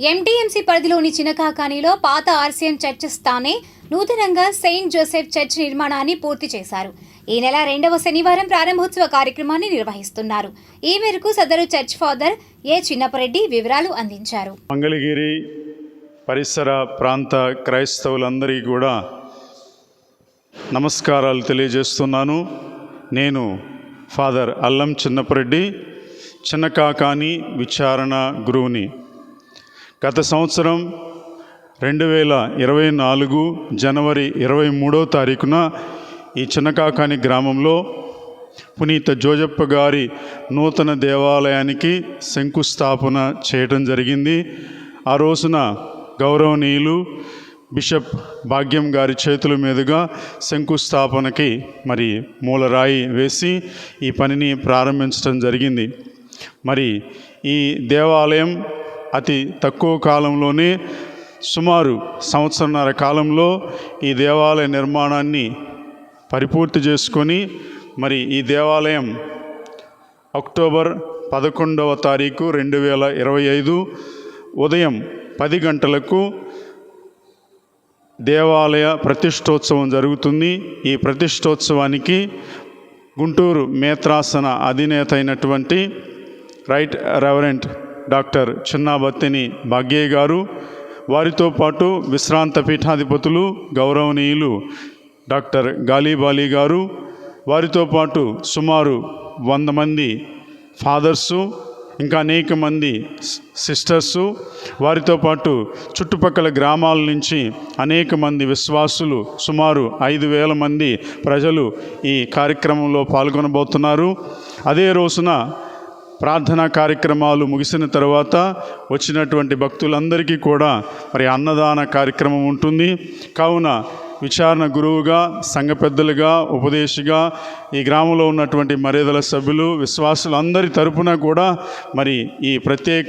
MTMC పరిధిలోని చినకాకానిలో పాత RCM church స్థానే నూతనంగా సెయింట్ జోసెఫ్ చర్చ్ నిర్మాణాన్ని పూర్తి చేశారు. ఈ నెల రెండవ శనివారం ప్రారంభోత్సవ కార్యక్రమాన్ని నిర్వహిస్తున్నారు. ఈ మేరకు సదరు చర్చ్ ఫాదర్ ఏ చిన్నపరెడ్డి వివరాలు అందించారు. మంగళగిరి పరిసర ప్రాంత క్రైస్తవులందరికీ కూడా నమస్కారాలు తెలియజేస్తున్నాను. నేను ఫాదర్ అల్లం చిన్నపరెడ్డి చిన్నకాకాని విచారణ గురువుని గత సంవత్సరం రెండు వేల ఇరవై నాలుగు జనవరి ఇరవై మూడో తారీఖున ఈ చిన్నకాకాని గ్రామంలో పునీత జోజప్ప గారి నూతన దేవాలయానికి శంకుస్థాపన చేయటం జరిగింది. ఆ రోజున గౌరవనీయులు బిషప్ భాగ్యం గారి చేతుల మీదుగా శంకుస్థాపనకి మరి మూలరాయి వేసి ఈ పనిని ప్రారంభించడం జరిగింది. మరి ఈ దేవాలయం అతి తక్కువ కాలంలోనే సుమారు సంవత్సరన్నర కాలంలో ఈ దేవాలయ నిర్మాణాన్ని పరిపూర్తి చేసుకొని మరి ఈ దేవాలయం అక్టోబర్ పదకొండవ తారీఖు రెండు వేల ఇరవై ఐదు ఉదయం పది గంటలకు దేవాలయ ప్రతిష్టోత్సవం జరుగుతుంది. ఈ ప్రతిష్టోత్సవానికి గుంటూరు మేత్రాసన అధినేత అయినటువంటి right reverend doctor Chinnabattini Bhagyaiah garu వారితో పాటు విశ్రాంత పీఠాధిపతులు గౌరవనీయులు డాక్టర్ గాలీబాలీ గారు వారితో పాటు సుమారు వంద మంది ఫాదర్సు ఇంకా అనేక మంది సిస్టర్సు వారితో పాటు చుట్టుపక్కల గ్రామాల నుంచి అనేక మంది విశ్వాసులు సుమారు ఐదు వేల మంది ప్రజలు ఈ కార్యక్రమంలో పాల్గొనబోతున్నారు. అదే రోజున ప్రార్థనా కార్యక్రమాలు ముగిసిన తర్వాత వచ్చినటువంటి భక్తులందరికీ కూడా మరి అన్నదాన కార్యక్రమం ఉంటుంది. కావున విచారణ గురువుగా సంఘ పెద్దలుగా ఉపదేశిగా ఈ గ్రామంలో ఉన్నటువంటి మర్యాదల సభ్యులు విశ్వాసులందరి తరపున కూడా మరి ఈ ప్రత్యేక